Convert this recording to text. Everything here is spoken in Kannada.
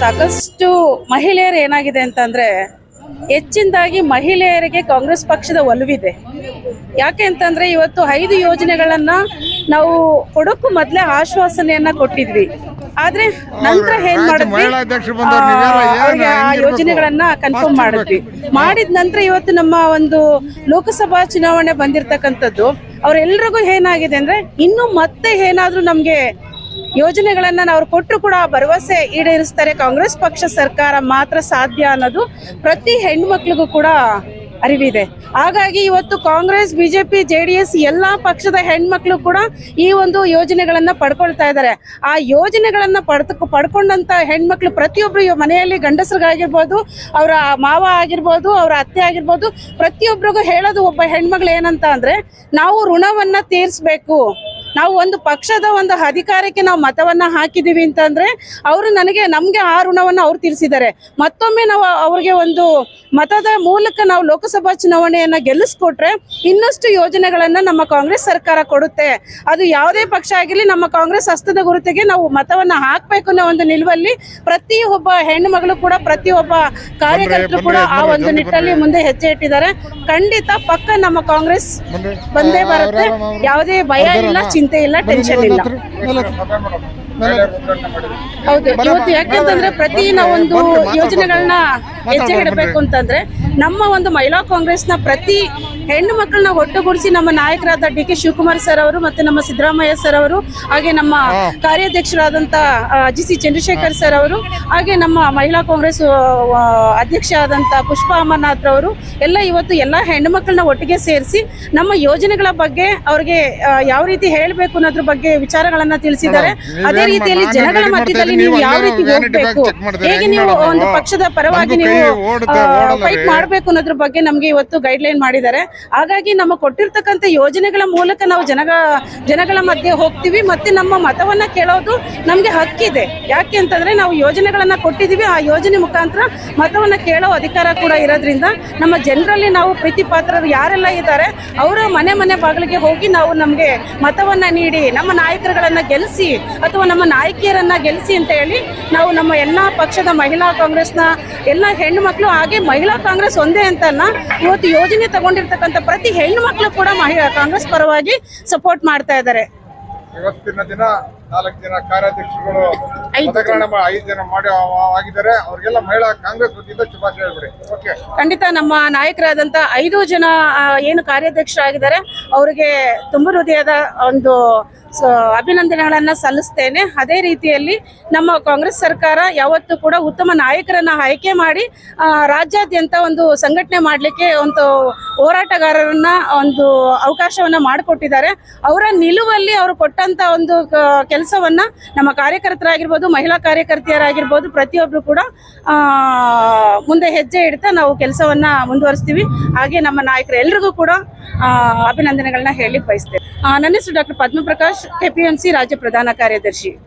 ಸಾಕಷ್ಟು ಮಹಿಳೆಯರು ಏನಾಗಿದೆ ಅಂತಂದ್ರೆ ಹೆಚ್ಚಿನದಾಗಿ ಮಹಿಳೆಯರಿಗೆ ಕಾಂಗ್ರೆಸ್ ಪಕ್ಷದ ಒಲವಿದೆ. ಯಾಕೆ ಅಂತಂದ್ರೆ ಇವತ್ತು ಐದು ಯೋಜನೆಗಳನ್ನ ನಾವು ಕೊಡೋಕ್ಕೂ ಮೊದಲೇ ಆಶ್ವಾಸನೆಯನ್ನ ಕೊಟ್ಟಿದ್ವಿ. ಆದ್ರೆ ನಂತರ ಏನ್ ಮಾಡಿದ್ವಿ? ಅವ್ರಿಗೆ ಆ ಯೋಜನೆಗಳನ್ನ ಕನ್ಫರ್ಮ್ ಮಾಡಿದ್ವಿ. ಮಾಡಿದ ನಂತರ ಇವತ್ತು ನಮ್ಮ ಒಂದು ಲೋಕಸಭಾ ಚುನಾವಣೆ ಬಂದಿರತಕ್ಕಂಥದ್ದು ಅವ್ರೆಲ್ರಿಗೂ ಏನಾಗಿದೆ ಅಂದ್ರೆ ಇನ್ನು ಮತ್ತೆ ಏನಾದ್ರೂ ನಮ್ಗೆ ಯೋಜನೆಗಳನ್ನ ಅವ್ರು ಕೊಟ್ಟರು ಕೂಡ ಭರವಸೆ ಈಡೇರಿಸ್ತಾರೆ ಕಾಂಗ್ರೆಸ್ ಪಕ್ಷ ಸರ್ಕಾರ ಮಾತ್ರ ಸಾಧ್ಯ ಅನ್ನೋದು ಪ್ರತಿ ಹೆಣ್ಮಕ್ಳಿಗೂ ಕೂಡ ಅರಿವಿದೆ. ಹಾಗಾಗಿ ಇವತ್ತು Congress, BJP, J D S ಎಲ್ಲಾ ಪಕ್ಷದ ಹೆಣ್ಮಕ್ಳು ಕೂಡ ಈ ಒಂದು ಯೋಜನೆಗಳನ್ನ ಪಡ್ಕೊಳ್ತಾ ಇದ್ದಾರೆ. ಆ ಯೋಜನೆಗಳನ್ನ ಪಡ್ತ, ಪಡ್ಕೊಂಡಂತ ಹೆಣ್ಮಕ್ಳು ಪ್ರತಿಯೊಬ್ರು ಮನೆಯಲ್ಲಿ ಗಂಡಸರಿಗಾಗಿರ್ಬೋದು, ಅವರ ಮಾವ ಆಗಿರ್ಬೋದು, ಅವರ ಅತ್ತೆ ಆಗಿರ್ಬೋದು ಪ್ರತಿಯೊಬ್ಬರಿಗೂ ಹೇಳೋದು ಒಬ್ಬ ಹೆಣ್ಮಗಳು ಏನಂತ ಅಂದ್ರೆ, ನಾವು ಋಣವನ್ನ ತೀರಿಸ್ಬೇಕು. ನಾವು ಒಂದು ಪಕ್ಷದ ಒಂದು ಅಧಿಕಾರಕ್ಕೆ ನಾವು ಮತವನ್ನ ಹಾಕಿದೀವಿ ಅಂತಂದ್ರೆ ಅವರು ನನಗೆ ನಮ್ಗೆ ಆ ಋಣವನ್ನ ಅವ್ರು ತಿಳಿಸಿದ್ದಾರೆ ಮತ್ತೊಮ್ಮೆ ನಾವು ಅವ್ರಿಗೆ ಒಂದು ಮತದ ಮೂಲಕ ನಾವು ಲೋಕಸಭಾ ಚುನಾವಣೆಯನ್ನ ಗೆಲ್ಲಿಸ್ಕೊಟ್ರೆ ಇನ್ನಷ್ಟು ಯೋಜನೆಗಳನ್ನ ನಮ್ಮ ಕಾಂಗ್ರೆಸ್ ಸರ್ಕಾರ ಕೊಡುತ್ತೆ. ಅದು ಯಾವುದೇ ಪಕ್ಷ ಆಗಿರ್ಲಿ ನಮ್ಮ ಕಾಂಗ್ರೆಸ್ ಹಸ್ತದ ಗುರುತಿಗೆ ನಾವು ಮತವನ್ನ ಹಾಕ್ಬೇಕು ಅನ್ನೋ ಒಂದು ನಿಲುವಲ್ಲಿ ಪ್ರತಿ ಒಬ್ಬ ಹೆಣ್ಣು ಮಗಳು ಕೂಡ ಪ್ರತಿಯೊಬ್ಬ ಕಾರ್ಯಕರ್ತರು ಕೂಡ ಆ ಒಂದು ನಿಟ್ಟಲ್ಲಿ ಮುಂದೆ ಹೆಜ್ಜೆ ಇಟ್ಟಿದ್ದಾರೆ. ಖಂಡಿತ ಪಕ್ಕ ನಮ್ಮ ಕಾಂಗ್ರೆಸ್ ಬಂದೇ ಬರುತ್ತೆ. ಯಾವುದೇ ಭಯ ಇಲ್ಲ ಚಿಂತೆ ಇಲ್ಲ ಟೆನ್ಷನ್ ಇಲ್ಲ. ಹೌದು ಇವತ್ತು ಯಾಕೆಂತಂದ್ರೆ ಪ್ರತಿ ನಾವೊಂದು. ಯೋಜನೆಗಳನ್ನ ಹೆಜ್ಜೆ ಇಡಬೇಕು ಅಂತಂದ್ರೆ ನಮ್ಮ ಒಂದು ಮಹಿಳಾ ಕಾಂಗ್ರೆಸ್ನ ಪ್ರತಿ ಹೆಣ್ಣು ಮಕ್ಕಳನ್ನ ಒಟ್ಟುಗೂಡಿಸಿ ನಮ್ಮ ನಾಯಕರಾದ ಡಿ ಕೆ ಶಿವಕುಮಾರ್ ಸರ್ ಅವರು ಮತ್ತೆ ನಮ್ಮ ಸಿದ್ದರಾಮಯ್ಯ ಸರ್ ಅವರು ಹಾಗೆ ನಮ್ಮ ಕಾರ್ಯಾಧ್ಯಕ್ಷರಾದಂತ ಜಿ ಸಿ ಚಂದ್ರಶೇಖರ್ ಸರ್ ಅವರು ಹಾಗೆ ನಮ್ಮ ಮಹಿಳಾ ಕಾಂಗ್ರೆಸ್ ಅಧ್ಯಕ್ಷ ಆದಂತ ಪುಷ್ಪ ಅಮರ್ನಾಥ್ ಅವರು ಎಲ್ಲ ಇವತ್ತು ಎಲ್ಲ ಹೆಣ್ಣು ಮಕ್ಕಳನ್ನ ಒಟ್ಟಿಗೆ ಸೇರಿಸಿ ನಮ್ಮ ಯೋಜನೆಗಳ ಬಗ್ಗೆ ಅವ್ರಿಗೆ ಯಾವ ರೀತಿ ಹೇಳಬೇಕು ಅನ್ನೋದ್ರ ಬಗ್ಗೆ ವಿಚಾರಗಳನ್ನ ತಿಳಿಸಿದ್ದಾರೆ. ಅದೇ ರೀತಿಯಲ್ಲಿ ಜನಗಳ ಮಧ್ಯದಲ್ಲಿ ನೀವು ಯಾವ ರೀತಿ ಹೋಗ್ಬೇಕು? ಹೇಗೆ ನೀವು ಒಂದು ಪಕ್ಷದ ಪರವಾಗಿ ನೀವು ಫೈಟ್. ಮಾಡಬೇಕು ಅನ್ನೋದ್ರ ಬಗ್ಗೆ ನಮ್ಗೆ ಇವತ್ತು ಗೈಡ್ ಲೈನ್ ಮಾಡಿದ್ದಾರೆ. ಹಾಗಾಗಿ ನಮ್ಮ ಕೊಟ್ಟಿರ್ತಕ್ಕಂಥ ಯೋಜನೆಗಳ ಮೂಲಕ ನಾವು ಜನಗಳ ಜನಗಳ ಮಧ್ಯೆ ಹೋಗ್ತೀವಿ ಮತ್ತೆ ನಮ್ಮ ಮತವನ್ನ ಕೇಳೋದು ನಮ್ಗೆ ಹಕ್ಕಿದೆ. ಯಾಕೆ ಅಂತಂದ್ರೆ ನಾವು ಯೋಜನೆಗಳನ್ನ ಕೊಟ್ಟಿದೀವಿ ಆ ಯೋಜನೆ ಮುಖಾಂತರ ಮತವನ್ನ ಕೇಳೋ ಅಧಿಕಾರ ಕೂಡ ಇರೋದ್ರಿಂದ ನಮ್ಮ ಜನರಲ್ಲಿ ನಾವು ಪ್ರೀತಿ ಪಾತ್ರರು ಯಾರೆಲ್ಲ ಇದ್ದಾರೆ, ಅವರ ಮನೆ ಮನೆ ಬಾಗಿಲಿಗೆ ಹೋಗಿ ನಾವು ನಮ್ಗೆ ಮತವನ್ನ ನೀಡಿ, ನಮ್ಮ ನಾಯಕರುಗಳನ್ನ ಗೆಲ್ಲಿಸಿ ಅಥವಾ ನಮ್ಮ ನಾಯಕಿಯರನ್ನ ಗೆಲ್ಲಿಸಿ ಅಂತ ಹೇಳಿ ನಾವು ನಮ್ಮ ಎಲ್ಲಾ ಪಕ್ಷದ ಮಹಿಳಾ ಕಾಂಗ್ರೆಸ್ನ ಎಲ್ಲ ಹೆಣ್ಣು ಮಕ್ಕಳು ಹಾಗೆ ಮಹಿಳಾ ಕಾಂಗ್ರೆಸ್ ಒಂದೇ ಅಂತಲ್ಲ ಇವತ್ತು ಯೋಜನೆ ತಗೊಂಡಿರ್ತಕ್ಕಂಥ ಪ್ರತಿ ಹೆಣ್ಣು ಮಕ್ಕಳು ಕೂಡ ಮಹಿಳಾ ಕಾಂಗ್ರೆಸ್ ಪರವಾಗಿ ಸಪೋರ್ಟ್ ಮಾಡ್ತಾ ಇದ್ದಾರೆ. ಇವತ್ತಿನ ದಿನ ನಾಲ್ಕು ಜನ ಕಾರ್ಯಾಧ್ಯಕ್ಷರುಗಳು ಐದು ಮತಗ್ರಹಣ ಐದು ಜನ ಮಾಡಿ ಆಗಿದ್ದಾರೆ. ಅವ್ರಿಗೆಲ್ಲ ಮಹಿಳಾ ಕಾಂಗ್ರೆಸ್ ವತಿಯಿಂದ ಶುಭಾಶಯ ಹೇಳ್ಬಿಡಿ. ಓಕೆ. ಖಂಡಿತ ನಮ್ಮ ನಾಯಕರಾದಂತ ಐದು ಜನ ಏನು ಕಾರ್ಯಾಧ್ಯಕ್ಷರಾಗಿದ್ದಾರೆ ಅವರಿಗೆ ತುಂಬ ಹೃದಯದ ಒಂದು ಸ- ಅಭಿನಂದನೆಗಳನ್ನ ಸಲ್ಲಿಸ್ತೇನೆ. ಅದೇ ರೀತಿಯಲ್ಲಿ ನಮ್ಮ ಕಾಂಗ್ರೆಸ್ ಸರ್ಕಾರ ಯಾವತ್ತೂ ಕೂಡ ಉತ್ತಮ ನಾಯಕರನ್ನ ಆಯ್ಕೆ ಮಾಡಿ ರಾಜ್ಯಾದ್ಯಂತ ಒಂದು ಸಂಘಟನೆ ಮಾಡಲಿಕ್ಕೆ ಒಂದು ಹೋರಾಟಗಾರರನ್ನ ಒಂದು ಅವಕಾಶವನ್ನ ಮಾಡಿಕೊಟ್ಟಿದ್ದಾರೆ. ಅವರ ನಿಲುವಲ್ಲಿ ಅವರು ಕೊಟ್ಟಂತ ಒಂದು ಕೆಲಸವನ್ನ ನಮ್ಮ ಕಾರ್ಯಕರ್ತರಾಗಿರ್ಬೋದು, ಮಹಿಳಾ ಕಾರ್ಯಕರ್ತೆಯರಾಗಿರ್ಬೋದು ಪ್ರತಿಯೊಬ್ಬರು ಕೂಡ ಮುಂದೆ ಹೆಜ್ಜೆ ಇಡ್ತಾ ನಾವು ಕೆಲಸವನ್ನ ಮುಂದುವರಿಸ್ತೀವಿ. ಹಾಗೆ ನಮ್ಮ ನಾಯಕರು ಎಲ್ರಿಗೂ ಕೂಡ ಅಭಿನಂದನೆಗಳನ್ನ ಹೇಳಿ ಬಯಸ್ತೇವೆ ನನ್ನ ಹೆಸರು ಡಾಕ್ಟರ್ ಪದ್ಮಪ್ರಕಾಶ್ ಕೆಪಿಎಂಸಿ ರಾಜ್ಯ ಪ್ರಧಾನ ಕಾರ್ಯದರ್ಶಿ.